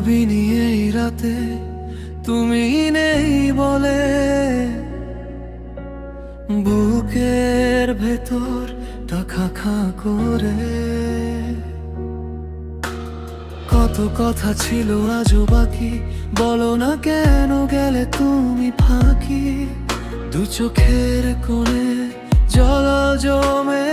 ভাবিনি এই রাতে তুমি নেই বলে। বুকের ভেতর টাকা খা করে। কত কথা ছিল আজও বাকি, বলো না কেন গেলে তুমি ফাঁকি। দু চোখের কোণে জল জমে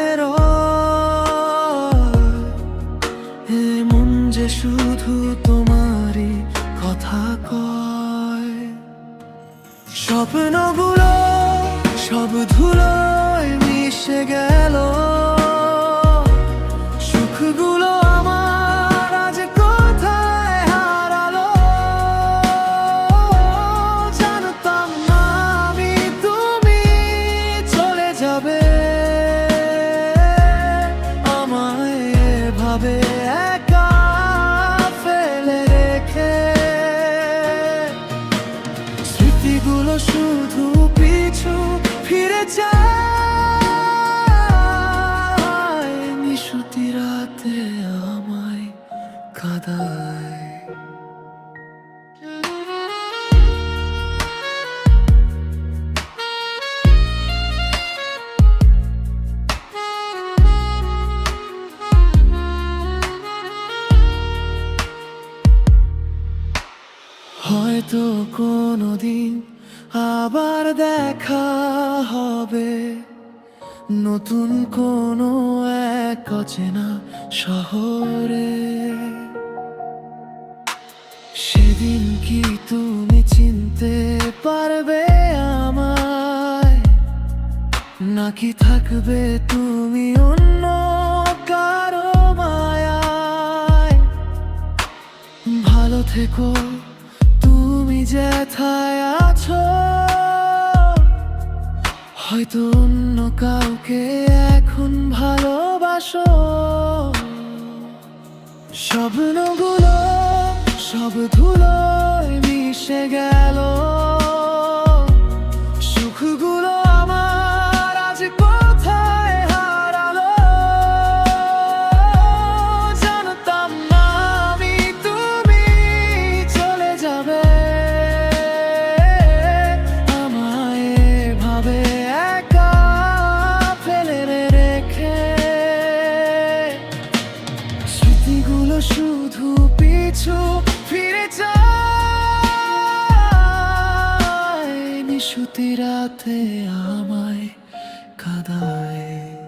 স্বপ্নগুলো সব ধুলোয় মিশে গেল। সুখগুলো আমার হারালো? জানতাম তুমি চলে যাবে। আমায় এভাবে একা স্মৃতিগুলো শুধু পিছু ফিরে যায়। নিশুতি রাতে আমায় কাদায়। হয়তো কোনোদিন আবার দেখা হবে। নতুন কোনো এক অচেনা শহরে। সেদিন কি তুমি চিনতে পারবে আমায়? নাকি থাকবে তুমি অন্য কারও মায়ায়? ভালো থেকো। যেথায় আছো হয়তো অন্য কাউকে এখন ভালোবাসো। স্বপ্নগুলো সব ধুলো মিশে গেল। শুধু পিছু ফিরে চায় নিশুতি রাতে আমায় কাদায়।